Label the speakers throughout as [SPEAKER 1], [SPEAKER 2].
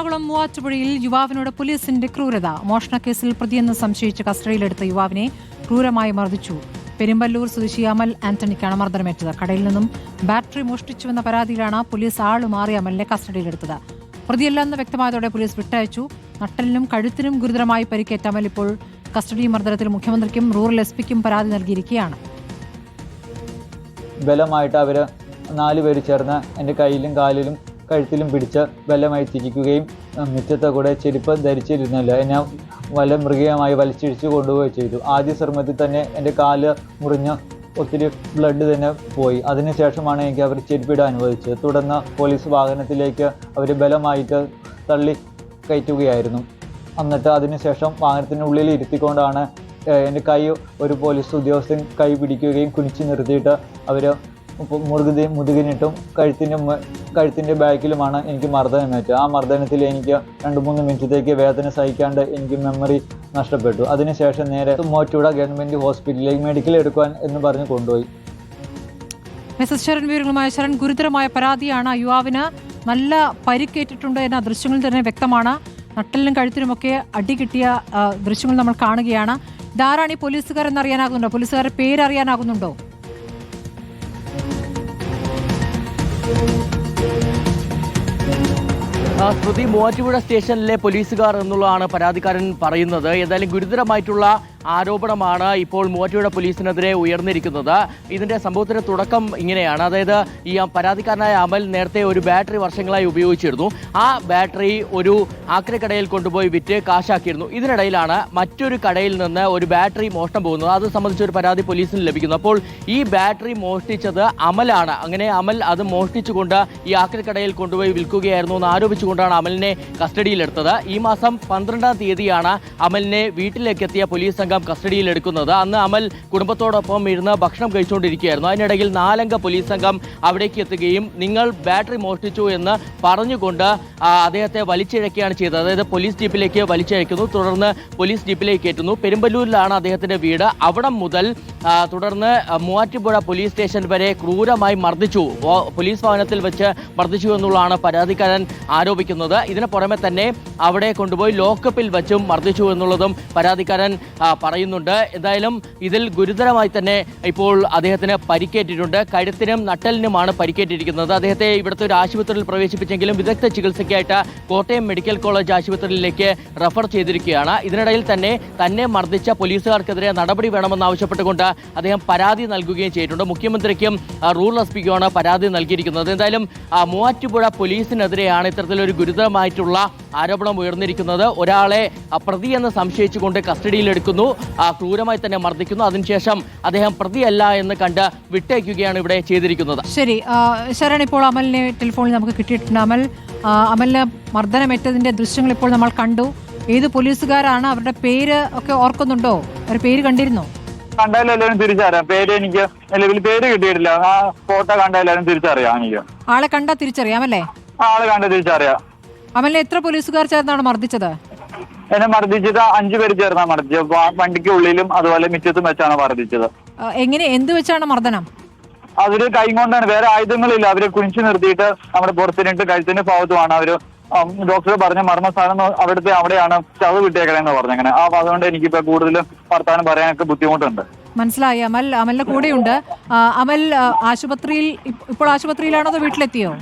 [SPEAKER 1] എറണാകുളം മൂവാറ്റുപുഴയിൽ യുവാവിനോട് പോലീസിന്റെ ക്രൂരത. മോഷണക്കേസിൽ പ്രതിയെന്ന് സംശയിച്ച് കസ്റ്റഡിയിലെടുത്ത യുവാവിനെ ക്രൂരമായി മർദ്ദിച്ചു. പെരുമ്പല്ലൂർ സ്വദേശി അമൽ ആന്റണിക്കാണ് മർദ്ദനമേറ്റത്. കടയിൽ നിന്നും ബാറ്ററി മോഷ്ടിച്ചുവെന്ന പരാതിയിലാണ് പോലീസ് ആളുമാറി അമലിനെ കസ്റ്റഡിയിലെടുത്തത്. പ്രതിയല്ലെന്ന് വ്യക്തമായതോടെ പോലീസ് വിട്ടയച്ചു. നട്ടലിനും കഴുത്തിനും ഗുരുതരമായി പരിക്കേറ്റ അമൽ ഇപ്പോൾ കസ്റ്റഡി മർദ്ദനത്തിൽ മുഖ്യമന്ത്രിക്കും റൂറൽ എസ് പിക്കും പരാതി നൽകിയിരിക്കുകയാണ്.
[SPEAKER 2] ബലമായിട്ട് അവർ നാല് പേര് ചേർന്ന് എന്റെ കയ്യിലും കാലിലും കഴുത്തിലും പിടിച്ച ബലമായി തിരിക്കുകയും മുറ്റത്തെ കൂടെ ചെരുപ്പ് ധരിച്ചിരുന്നില്ല. എന്നെ വല മൃഗീയമായി വലിച്ചിഴിച്ച് കൊണ്ടുപോവുകയും ചെയ്തു. ആദ്യ ശ്രമത്തിൽ തന്നെ എന്റെ കാൽ മുറിഞ്ഞ് ഒത്തിരി ബ്ലഡ് തന്നെ പോയി. അതിനുശേഷമാണ് എനിക്ക് അവർ ചെരുപ്പിടാൻ അനുവദിച്ചത്. തുടർന്ന് പോലീസ് വാഹനത്തിലേക്ക് അവർ ബലമായിട്ട് തള്ളി കയറ്റുകയായിരുന്നു. എന്നിട്ട് അതിനുശേഷം വാഹനത്തിനുള്ളിൽ ഇരുത്തിക്കൊണ്ടാണ് എന്റെ കൈ ഒരു പോലീസ് ഉദ്യോഗസ്ഥൻ കൈ പിടിക്കുകയും കുനിച്ച് നിർത്തിയിട്ട് അവർ മുറുകുതി മുതുകിനിട്ടും കഴുത്തിന്റെ കഴുത്തിന്റെ ബാക്കിലുമാണ് എനിക്ക് മർദ്ദനം മർദ്ദനമേറ്റത് ആ മർദ്ദനത്തിൽ എനിക്ക് രണ്ട് മൂന്ന് മിനിറ്റത്തേക്ക് വേദന സഹിക്കാണ്ട് എനിക്ക് മെമ്മറി നഷ്ടപ്പെട്ടു. അതിനുശേഷം നേരെ മോറ്റൂട ഗവൺമെന്റ് ഹോസ്പിറ്റലിലേക്ക് മെഡിക്കൽ എടുക്കാൻ എന്ന് പറഞ്ഞ് കൊണ്ടുപോയി.
[SPEAKER 1] മിസസ് ശരൺ വിവരങ്ങളുമായ ശരൺ ഗുരുതരമായ പരാതിയാണ് യുവാവിന് നല്ല പരിക്കേറ്റിട്ടുണ്ട് എന്ന ദൃശ്യങ്ങളിൽ തന്നെ വ്യക്തമാണ്. നട്ടലിനും കഴുത്തിനുമൊക്കെ അടി കിട്ടിയ ദൃശ്യങ്ങൾ നമ്മൾ കാണുകയാണ്. ഇതാരാണ് ഈ പോലീസുകാരെന്ന് അറിയാനാകുന്നുണ്ടോ? പോലീസുകാരുടെ പേര്
[SPEAKER 3] സ്മൃതി മൂവാറ്റുപുഴ സ്റ്റേഷനിലെ പോലീസുകാർ എന്നുള്ളതാണ് പരാതിക്കാരൻ പറയുന്നത്. ഏതായാലും ഗുരുതരമായിട്ടുള്ള ആരോപണമാണ് ഇപ്പോൾ മൂവാറ്റുപുഴ പോലീസിനെതിരെ ഉയർന്നിരിക്കുന്നത്. ഇതിന്റെ സംഭവത്തിന്റെ തുടക്കം ഇങ്ങനെയാണ്. അതായത് ഈ പരാതിക്കാരനായ അമൽ നേരത്തെ ഒരു ബാറ്ററി വർഷങ്ങളായി ഉപയോഗിച്ചിരുന്നു. ആ ബാറ്ററി ഒരു ആക്രിക്കടയിൽ കൊണ്ടുപോയി വിറ്റ് കാശാക്കിയിരുന്നു. ഇതിനിടയിലാണ് മറ്റൊരു കടയിൽ നിന്ന് ഒരു ബാറ്ററി മോഷണം പോകുന്നത്. അത് സംബന്ധിച്ച് ഒരു പരാതി പോലീസിന് ലഭിക്കുന്നു. അപ്പോൾ ഈ ബാറ്ററി മോഷ്ടിച്ചത് അമലാണ്. അങ്ങനെ അമൽ അത് മോഷ്ടിച്ചുകൊണ്ട് ഈ ആക്രിക്കടയിൽ കൊണ്ടുപോയി വിൽക്കുകയായിരുന്നു എന്ന് ആരോപിച്ചുകൊണ്ടാണ് അമലിനെ കസ്റ്റഡിയിലെടുത്തത്. ഈ മാസം പന്ത്രണ്ടാം തീയതിയാണ് അമലിനെ വീട്ടിലേക്കെത്തിയ പോലീസ് കസ്റ്റഡിയിലെടുക്കുന്നത്. അന്ന് അമൽ കുടുംബത്തോടൊപ്പം ഇരുന്ന് ഭക്ഷണം കഴിച്ചുകൊണ്ടിരിക്കുകയായിരുന്നു അതിനിടയിൽ നാലംഗ പോലീസ് സംഘം അവിടേക്ക് എത്തുകയും നിങ്ങൾ ബാറ്ററി മോഷ്ടിച്ചു എന്ന് പറഞ്ഞുകൊണ്ട് അദ്ദേഹത്തെ വലിച്ചിഴക്കുകയാണ് ചെയ്തത്. അതായത് പോലീസ് ജീപ്പിലേക്ക് വലിച്ചിഴക്കുന്നു തുടർന്ന് പോലീസ് ജീപ്പിലേക്ക് എത്തുന്നു. പെരുമ്പല്ലൂരിലാണ് അദ്ദേഹത്തിന്റെ വീട്. അവിടം മുതൽ തുടർന്ന് മൂവാറ്റുപുഴ പോലീസ് സ്റ്റേഷൻ വരെ ക്രൂരമായി മർദ്ദിച്ചു. പോലീസ് ഭവനത്തിൽ വെച്ച് മർദ്ദിച്ചു എന്നുള്ളതാണ് പരാതിക്കാരൻ ആരോപിക്കുന്നത്. ഇതിന് പുറമെ തന്നെ അവിടെ കൊണ്ടുപോയി ലോക്കപ്പിൽ വെച്ചും മർദ്ദിച്ചു എന്നുള്ളതും പരാതിക്കാരൻ പറയുന്നുണ്ട്. എന്തായാലും ഇതിൽ ഗുരുതരമായി തന്നെ ഇപ്പോൾ അദ്ദേഹത്തിന് പരിക്കേറ്റിട്ടുണ്ട്. കഴുത്തിനും നട്ടലിനുമാണ് പരിക്കേറ്റിരിക്കുന്നത്. അദ്ദേഹത്തെ ഇവിടുത്തെ ഒരു ആശുപത്രിയിൽ പ്രവേശിപ്പിച്ചെങ്കിലും വിദഗ്ധ ചികിത്സയ്ക്കായിട്ട് കോട്ടയം മെഡിക്കൽ കോളേജ് ആശുപത്രിയിലേക്ക് റഫർ ചെയ്തിരിക്കുകയാണ്. ഇതിനിടയിൽ തന്നെ തന്നെ മർദ്ദിച്ച പോലീസുകാർക്കെതിരെ നടപടി വേണമെന്നാവശ്യപ്പെട്ടുകൊണ്ട് അദ്ദേഹം പരാതി നൽകുകയും ചെയ്തിട്ടുണ്ട്. മുഖ്യമന്ത്രിക്കും റൂറൽ എസ് പിക്കുമാണ് പരാതി നൽകിയിരിക്കുന്നത്. എന്തായാലും മൂവാറ്റുപുഴ പോലീസിനെതിരെയാണ് ഇത്തരത്തിലൊരു ഗുരുതരമായിട്ടുള്ള ആരോപണം ഉയർന്നിരിക്കുന്നത് ഒരാളെ പ്രതി എന്ന് സംശയിച്ചുകൊണ്ട് കസ്റ്റഡിയിലെടുക്കുന്നു ആ, ക്രൂരമായി തന്നെ മർദ്ദിക്കുന്നു. അതിനുശേഷം അദ്ദേഹം പ്രതിയല്ല എന്ന് കണ്ട് വിട്ടേക്കുകയാണ് ഇവിടെ ചെയ്തിരിക്കുന്നത്.
[SPEAKER 1] ശരി ശരണ ശരൺ ഇപ്പോൾ അമലിനെ ടെലിഫോണിൽ നമുക്ക് കിട്ടിയിട്ടുണ്ട്. അമൽ അമലിന് മർദ്ദനമേറ്റതിന്റെ ദൃശ്യങ്ങൾ ഇപ്പോൾ നമ്മൾ കണ്ടു. ഏത് പോലീസുകാരാണ്? അവരുടെ പേര് ഒക്കെ ഓർക്കുന്നുണ്ടോ? അവരുടെ പേര് കണ്ടിരുന്നോ?
[SPEAKER 4] കണ്ടാലും തിരിച്ചറിയാം. പേര് എനിക്ക് നിലവിൽ പേര് കിട്ടിയിട്ടില്ല. ആ ഫോട്ടോ തിരിച്ചറിയാം എനിക്ക്.
[SPEAKER 1] ആളെ കണ്ടാ തിരിച്ചറിയാമല്ലേ
[SPEAKER 4] ആ ആൾ കണ്ട് തിരിച്ചറിയാം.
[SPEAKER 1] അമലിനെ എത്ര പോലീസുകാർ ചേർന്നാണ് മർദ്ദിച്ചത്?
[SPEAKER 4] എന്നെ മർദ്ദിച്ചത് അഞ്ചു പേര് ചേർന്നാ മർദ്ദിച്ചത്. വണ്ടിക്ക് ഉള്ളിലും അതുപോലെ മിറ്റത്തും വെച്ചാണ് മർദ്ദിച്ചത്.
[SPEAKER 1] എങ്ങനെ എന്ത് വെച്ചാണ് മർദ്ദനം?
[SPEAKER 4] അവർ കൈ കൊണ്ടാണ് വേറെ ആയുധങ്ങളില്ല. അവരെ കുനിച്ചു നിർത്തിയിട്ട് നമ്മുടെ പുറത്തിനിട്ട് കഴുത്തിന്റെ ഭാഗത്തുമാണ് അവർ ഡോക്ടർ പറഞ്ഞ മർമ്മസ്ഥാനം അവിടുത്തെ അവിടെയാണ് ചവ് വിട്ടേക്കണേന്ന് പറഞ്ഞങ്ങനെ ആ അതുകൊണ്ട് എനിക്കിപ്പോ കൂടുതലും വർത്താനം പറയാനൊക്കെ ബുദ്ധിമുട്ടുണ്ട്.
[SPEAKER 1] മനസ്സിലായി. അമൽ അമലിന്റെ കൂടെയുണ്ട്. ഉണ്ട് അമൽ ആശുപത്രിയിൽ ഇപ്പ- ഇപ്പോൾ ആശുപത്രിയിലാണോ അതോ വീട്ടിലെത്തിയോ?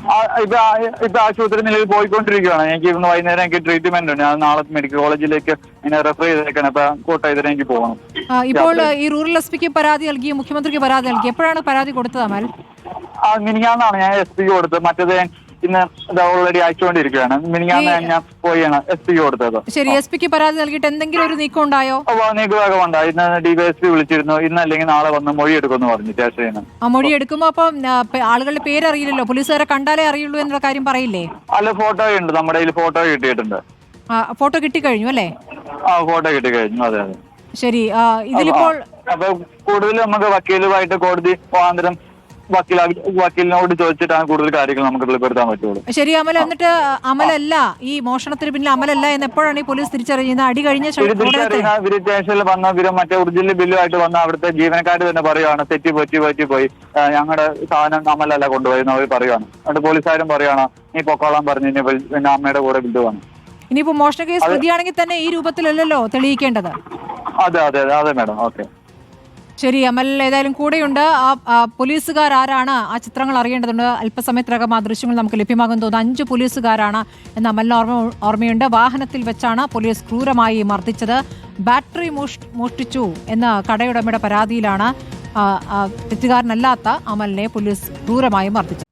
[SPEAKER 4] ഇപ്പൊ ആശുപത്രി നിലയിൽ പോയിക്കൊണ്ടിരിക്കുകയാണ്. എനിക്ക് ഇന്ന് വൈകുന്നേരം എനിക്ക് ട്രീറ്റ്മെന്റ് ഉണ്ട്. ഞാൻ നാളെ മെഡിക്കൽ കോളേജിലേക്ക് എന്നെ റെഫർ ചെയ്തേക്കാണ്. അപ്പൊ കോട്ടയത്തിന് എനിക്ക് പോകണം.
[SPEAKER 1] ഇപ്പോൾ ഈ റൂറൽ എസ് പിക്ക് പരാതി നൽകി മുഖ്യമന്ത്രിക്ക് പരാതി നൽകി. എപ്പോഴാണ് പരാതി കൊടുത്തത് അമൽ?
[SPEAKER 4] ആ മിനിങ്ങാന്നാണ് ഞാൻ എസ് പിക്ക് കൊടുത്തത്. മറ്റേത് ഇന്ന് ഇത് ഓൾറെഡി അയച്ചുകൊണ്ടിരിക്കുകയാണ്. മിനിങ്ങാന്ന് ഞാൻ പോയാണ് എസ് പിക്ക് കൊടുത്തത്.
[SPEAKER 1] ശരി എസ് പിക്ക് പരാതി നൽകിയിട്ട് എന്തെങ്കിലും ഒരു നീക്കം ഉണ്ടായോ?
[SPEAKER 4] അപ്പൊ ഉണ്ടായി. ഇന്ന് ഡിവൈഎസ്പി വിളിച്ചിരുന്നു. ഇന്ന് അല്ലെങ്കിൽ നാളെ വന്ന് മൊഴി എടുക്കുമെന്ന് പറഞ്ഞു സ്റ്റേഷനിൽ
[SPEAKER 1] ആ മൊഴി എടുക്കുമ്പോ അപ്പം ആളുകളുടെ പേര് അറിയില്ലല്ലോ പോലീസുകാരെ കണ്ടാലേ അറിയുള്ളൂ എന്നുള്ള കാര്യം പറയില്ലേ?
[SPEAKER 4] അല്ല ഫോട്ടോ ഉണ്ട്. നമ്മുടെ കയ്യിൽ ഫോട്ടോ കിട്ടിയിട്ടുണ്ട്.
[SPEAKER 1] ഫോട്ടോ കിട്ടിക്കഴിഞ്ഞു അല്ലേ?
[SPEAKER 4] ആ ഫോട്ടോ കിട്ടി കഴിഞ്ഞു അതെ അതെ.
[SPEAKER 1] ശരി ഇതിലിപ്പോൾ
[SPEAKER 4] അപ്പൊ കൂടുതൽ നമുക്ക് വക്കീലുമായിട്ട് കോടതി മുഖാന്തരം വക്കീൽ വക്കീലിനോട് ചോദിച്ചിട്ടാണ് കൂടുതൽ കാര്യങ്ങൾ നമുക്ക് വെളിപ്പെടുത്താൻ പറ്റുള്ളൂ.
[SPEAKER 1] ശരി അമൽ എന്നിട്ട് അമലല്ല ഈ മോഷണത്തിന് പിന്നിൽ അമലല്ല എന്ന് എപ്പോഴാണ് ഈ പോലീസ് തിരിച്ചറിയുന്നത്? അടി കഴിഞ്ഞ
[SPEAKER 4] ഇവർ വന്ന ഇവർ മറ്റേ ഒറിജിനൽ ബില്ലുമായിട്ട് വന്ന അവിടുത്തെ ജീവനക്കാർ തന്നെ പറയുവാണ്. തെറ്റി പറ്റി പറ്റി പോയി ഞങ്ങളുടെ സാധനം അമലല്ല കൊണ്ടുപോയെന്ന് അവർ പറയുവാണ്. എന്നിട്ട് പോലീസുകാരും പറയുവാണ് നീ പൊക്കോളാൻ പറഞ്ഞു പിന്നെ അമ്മയുടെ കൂടെ ബില്ലുവാണ്
[SPEAKER 1] ഇനിയിപ്പോ മോഷണ കേസ് പ്രതിയാണെങ്കിൽ തന്നെ ഈ രൂപത്തിലല്ലല്ലോ തെളിയിക്കേണ്ടത്?
[SPEAKER 4] അതെ അതെ അതെ മാഡം. ഓക്കെ.
[SPEAKER 1] ശരി അമൽ ഏതായാലും കൂടെയുണ്ട്. ആ പോലീസുകാർ ആരാണ്? ആ ചിത്രങ്ങൾ അറിയേണ്ടതുണ്ട്. അല്പസമയത്തിനകം ആ ദൃശ്യങ്ങൾ നമുക്ക് ലഭ്യമാകും തോന്നുന്നു. അഞ്ച് പോലീസുകാരാണ് എന്ന് അമലിന് ഓർമ്മ ഓർമ്മയുണ്ട്. വാഹനത്തിൽ വെച്ചാണ് പോലീസ് ക്രൂരമായി മർദ്ദിച്ചത്. ബാറ്ററി മോഷ് മോഷ്ടിച്ചു എന്ന കടയുടമയുടെ പരാതിയിലാണ് തെറ്റുകാരനല്ലാത്ത അമലിനെ പോലീസ് ക്രൂരമായി മർദ്ദിച്ചത്.